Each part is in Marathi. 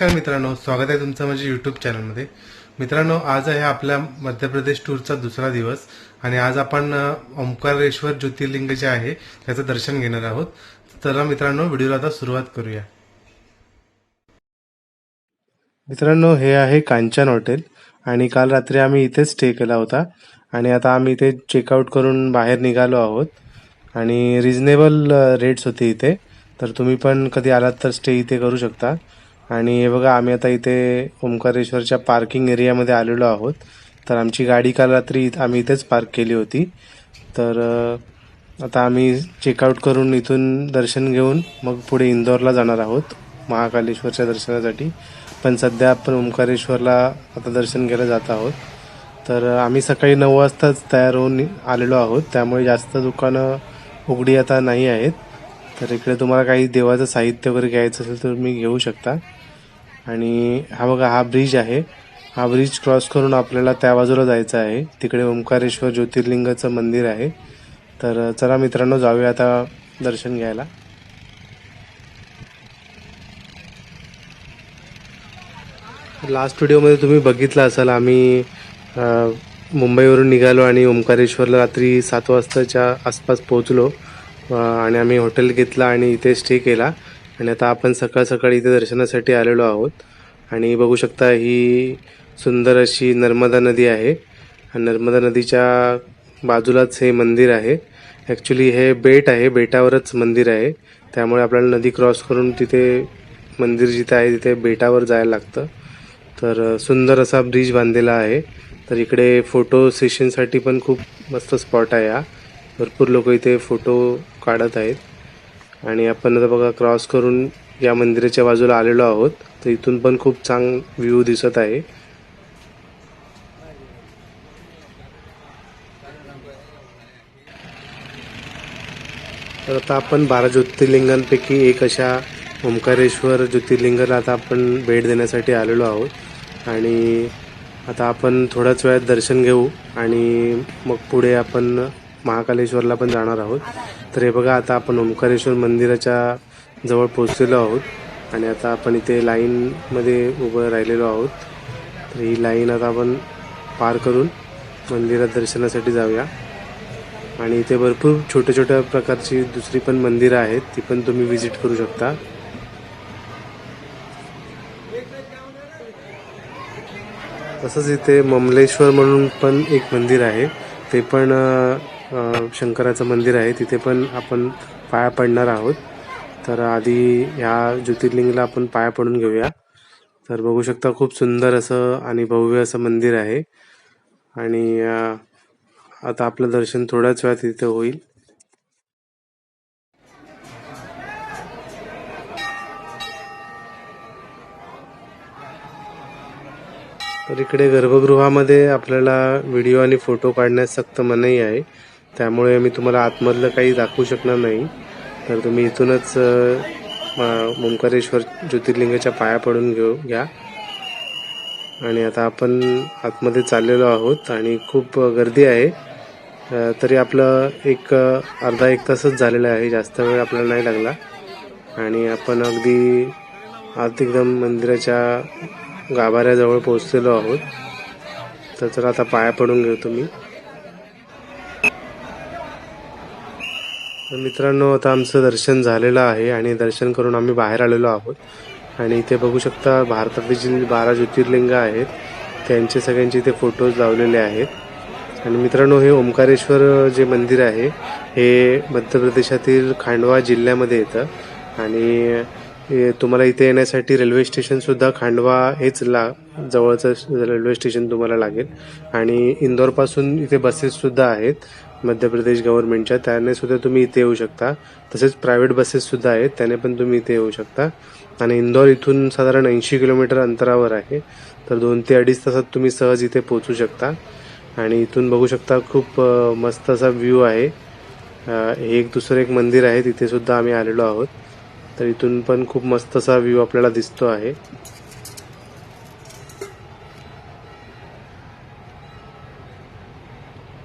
नमस्कार मित्रांनो स्वागत आहे तुमचं माझ्या युट्यूब चॅनलमध्ये मित्रांनो आज आहे आपल्या मध्य प्रदेश टूरचा दुसरा दिवस आणि आज आपण ओंकारेश्वर ज्योतिर्लिंग जे आहे त्याचं दर्शन घेणार आहोत. चला मित्रांनो व्हिडिओला आता सुरुवात करूया. मित्रांनो हे आहे कांचन हॉटेल आणि काल रात्री आम्ही इथेच स्टे केला होता आणि आता आम्ही इथे चेकआउट करून बाहेर निघालो आहोत आणि रिजनेबल रेट्स होते इथे. तर तुम्ही पण कधी आलात तर स्टे इथे करू शकता. आणि हे बघा आम्ही आता इथे ओंकारेश्वरच्या पार्किंग एरियामध्ये आलेलो आहोत. तर आमची गाडी काल रात्री इथं- आम्ही इथेच पार्क केली होती. तर आता आम्ही चेकआउट करून इथून दर्शन घेऊन मग पुढे इंदोरला जाणार आहोत महाकालेश्वरच्या दर्शनासाठी. पण सध्या आपण ओंकारेश्वरला आता दर्शन घ्यायला जात आहोत. तर आम्ही सकाळी नऊ वाजताच तयार होऊन आलेलो आहोत. त्यामुळे जास्त दुकानं उघडी आता नाही आहेत. तर इकडे तुम्हाला काही देवाचं साहित्य वगैरे घ्यायचं असेल तर तुम्ही घेऊ शकता. आणि हा बघा हा ब्रिज आहे. हा ब्रिज क्रॉस करून आपल्याला त्या बाजूला जायचं आहे. तिकडे ओंकारेश्वर ज्योतिर्लिंगाचं मंदिर आहे. तर चला मित्रांनो जाऊया आता दर्शन घ्यायला. लास्ट व्हिडिओमध्ये तुम्ही बघितलं असाल आम्ही मुंबईवरून निघालो आणि ओंकारेश्वरला रात्री सात वाजताच्या आसपास पोहोचलो. आणि आम्ही हॉटेल घेतला आणि इथे स्टे केला. आणि आता आपण सकाळ सकाळी इथे दर्शनासाठी आलेलो आहोत. आणि बघू शकता ही सुंदर अशी नर्मदा नदी आहे. आणि नर्मदा नदीच्या बाजूलाच हे मंदिर आहे. ॲक्च्युली हे बेट आहे बेटावरच मंदिर आहे. त्यामुळे आपल्याला नदी क्रॉस करून तिथे मंदिर जिथे आहे तिथे बेटावर जायला लागतं. तर सुंदर असा ब्रिज बांधलेला आहे. तर इकडे फोटो सेशनसाठी पण खूप मस्त स्पॉट आहे हा. भरपूर लोक इथे फोटो काढत आहेत. आणि आपण आता बघा क्रॉस करून या मंदिराच्या बाजूला आलेलो आहोत. तर इथून पण खूप चांग व्ह्यू दिसत आहे. तर आता आपण बारा ज्योतिर्लिंगांपैकी एक अशा ओंकारेश्वर ज्योतिर्लिंगाला आता आपण भेट देण्यासाठी आलेलो आहोत. आणि आता आपण थोड्याच वेळात दर्शन घेऊ आणि मग पुढे आपण महाकालेश्वरला पण जाणार आहोत. तर हे बघा आता आपण ओंकारेश्वर मंदिराच्या जवळ पोहोचलेलो आहोत आणि आता आपण इथे लाईनमध्ये उभं राहिलेलो आहोत. तर ही लाईन आता आपण पार करून मंदिरात दर्शनासाठी जाऊया. आणि इथे भरपूर छोट्या छोट्या प्रकारची दुसरी पण मंदिरं आहेत ती पण तुम्ही व्हिजिट करू शकता. तसंच इथे ममलेश्वर म्हणून पण एक मंदिर आहे. ते पण शंकराचं मंदिर आहे तिथे पण आपण पाया पडणार आहोत. तर आधी ह्या ज्योतिर्लिंगला आपण पाया पडून घेऊया. तर बघू शकता खूप सुंदर असं आणि भव्य असं मंदिर आहे. आणि आता आपलं दर्शन थोड्याच वेळात तिथे होईल. तर इकडे गर्भगृहामध्ये आपल्याला व्हिडिओ आणि फोटो काढण्यास सक्त मनाई आहे. त्यामुळे मी तुम्हाला आतमधलं काही दाखवू शकणार नाही. तर तुम्ही इथूनच अ, ओंकारेश्वर ज्योतिर्लिंगाच्या पाया पडून घेऊ घ्या. आणि आता आपण आतमध्ये चाललेलो आहोत आणि खूप गर्दी आहे. तरी आपलं एक अर्धा एक तासच झालेला आहे जास्त वेळ आपल्याला नाही लागला. आणि आपण अगदी आत एकदम मंदिराच्या गाभाऱ्याजवळ पोहोचलेलो आहोत. तर चला आता पाया पडून घेऊ तुम्ही. तर मित्रांनो आता आमचं दर्शन झालेलं आहे आणि दर्शन करून आम्ही बाहेर आलेलो आहोत. आणि इथे बघू शकता भारतातली जी बारा ज्योतिर्लिंग आहेत त्यांचे सगळ्यांचे इथे फोटोज लावलेले आहेत. आणि मित्रांनो हे ओंकारेश्वर जे मंदिर आहे हे मध्य प्रदेशातील खांडवा जिल्ह्यामध्ये येतं. आणि तुम्हाला इथे येण्यासाठी रेल्वे स्टेशनसुद्धा खांडवा हेच ला जवळचं रेल्वे स्टेशन तुम्हाला लागेल. आणि इंदोरपासून इथे बसेससुद्धा आहेत. मध्य प्रदेश गव्हर्नमेंटच्या त्याने सुद्धा तुम्ही इथे येऊ शकता. तसेच प्रायव्हेट बसेस सुद्धा आहेत त्याने पण तुम्ही इथे येऊ शकता. आणि इंदौर इथून साधारण ऐंशी किलोमीटर अंतरावर आहे. तर दोन ते अडीच तासात तुम्ही सहज इथे पोहोचू शकता. आणि इथून बघू शकता खूप मस्त असा व्ह्यू आहे. हे एक दुसरं एक मंदिर आहे तिथे सुद्धा आम्ही आलेलो आहोत. तर इथून पण खूप मस्त असा व्ह्यू आपल्याला दिसतो आहे.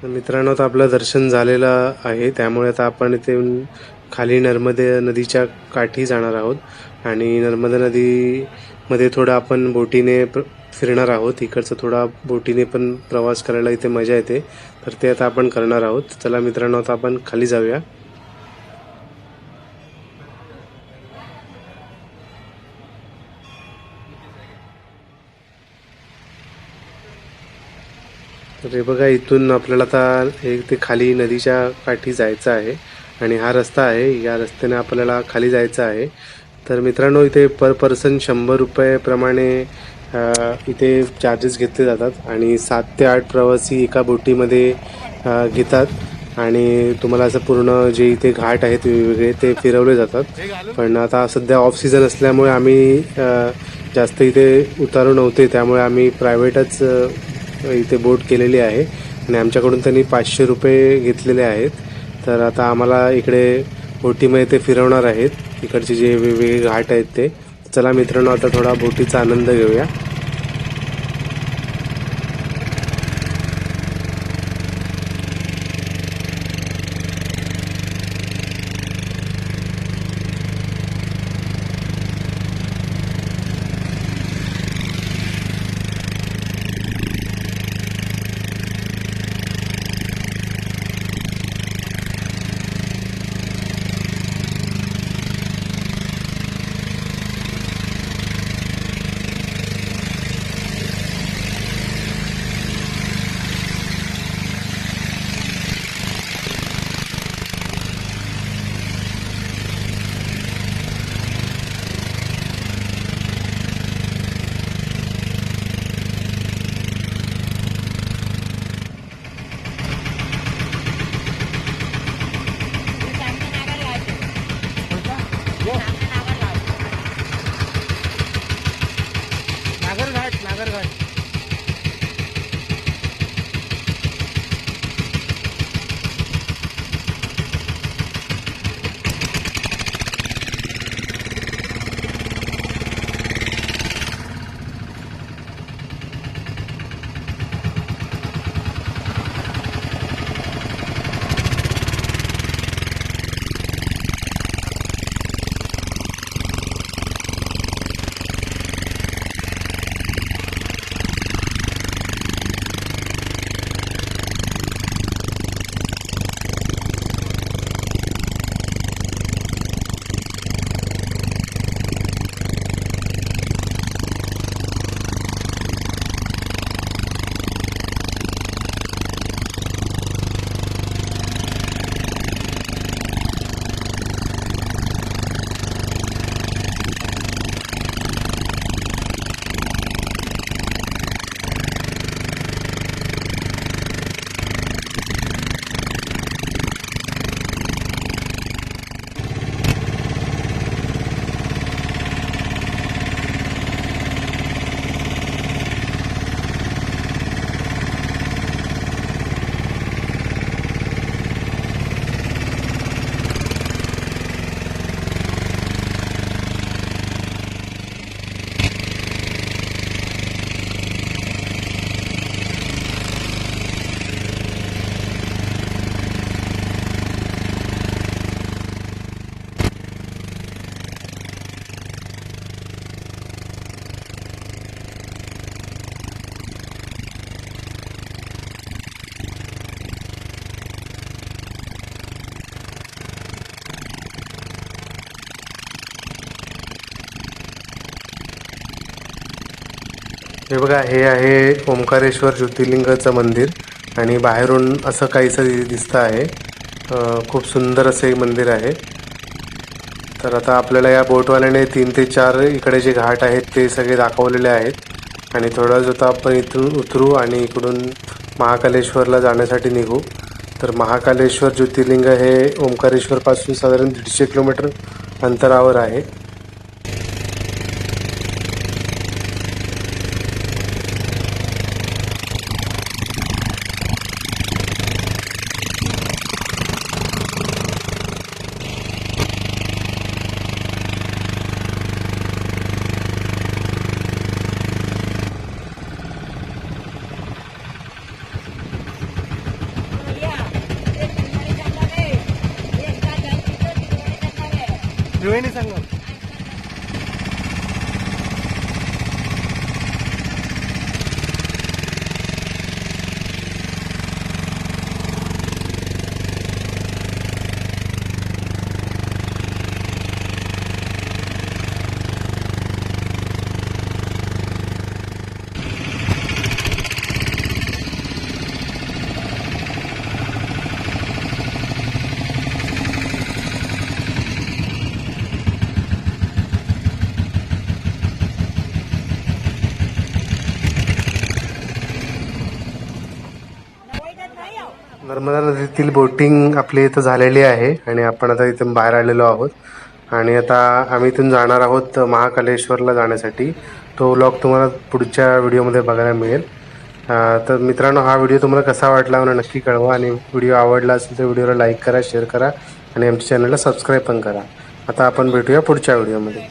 तर मित्रांनो आता आपलं दर्शन झालेलं आहे. त्यामुळे आता आपण इथे खाली नर्मदे नदीच्या काठी जाणार आहोत. आणि नर्मदा नदीमध्ये थोडं आपण बोटीने फिरणार आहोत. इकडचं थोडा बोटीने पण प्रवास करायला इथे मजा येते. तर ते आता आपण करणार आहोत. चला मित्रांनो आता आपण खाली जाऊया. तर हे बघा इथून आपल्याला आता एक ते खाली नदीच्या काठी जायचं आहे आणि हा रस्ता आहे. या रस्त्याने आपल्याला खाली जायचं आहे. तर मित्रांनो इथे पर पर्सन शंभर रुपयेप्रमाणे इथे चार्जेस घेतले जातात आणि सात ते आठ प्रवासी एका बोटीमध्ये घेतात आणि तुम्हाला असं पूर्ण जे इथे घाट आहेत वेगवेगळे ते फिरवले जातात. पण आता सध्या ऑफ सीझन असल्यामुळे आम्ही जास्त इथे उतारू नव्हते. त्यामुळे आम्ही प्रायव्हेटच इथे बोट केलेली आहे. आणि आमच्याकडून त्यांनी पाचशे रुपये घेतलेले आहेत. तर आता आम्हाला इकडे बोटीमध्ये ते फिरवणार आहेत. इकडचे जे वेगवेगळे घाट आहेत ते. चला मित्रांनो आता थोडा बोटीचा आनंद घेऊया. हे बघा हे आहे ओंकारेश्वर ज्योतिर्लिंगाचं मंदिर आणि बाहेरून असं काहीसं दिसतं आहे. खूप सुंदर असं हे मंदिर आहे. तर आता आपल्याला या बोटवाल्याने तीन ते चार इकडे जे घाट आहेत ते सगळे दाखवलेले आहेत. आणि थोडा जो आता आपण इथून उतरू आणि इकडून महाकालेश्वरला जाण्यासाठी निघू तर महाकालेश्वर ज्योतिर्लिंग हे ओंकारेश्वरपासून साधारण दीडशे किलोमीटर अंतरावर आहे. Angled. नर्मदा नदीतील बोटिंग आपली इथं झालेली आहे आणि आपण आता इथून बाहेर आलेलो आहोत. आणि आता आम्ही इथून जाणार आहोत महाकालेश्वरला जाण्यासाठी. तो व्लॉग तुम्हाला पुढच्या व्हिडिओमध्ये बघायला मिळेल. तर मित्रांनो हा व्हिडिओ तुम्हाला कसा वाटला मला नक्की कळवा आणि व्हिडिओ आवडला असेल तर व्हिडिओला लाईक करा शेअर करा आणि आमच्या चॅनलला सबस्क्राईब पण करा. आता आपण भेटूया पुढच्या व्हिडिओमध्ये.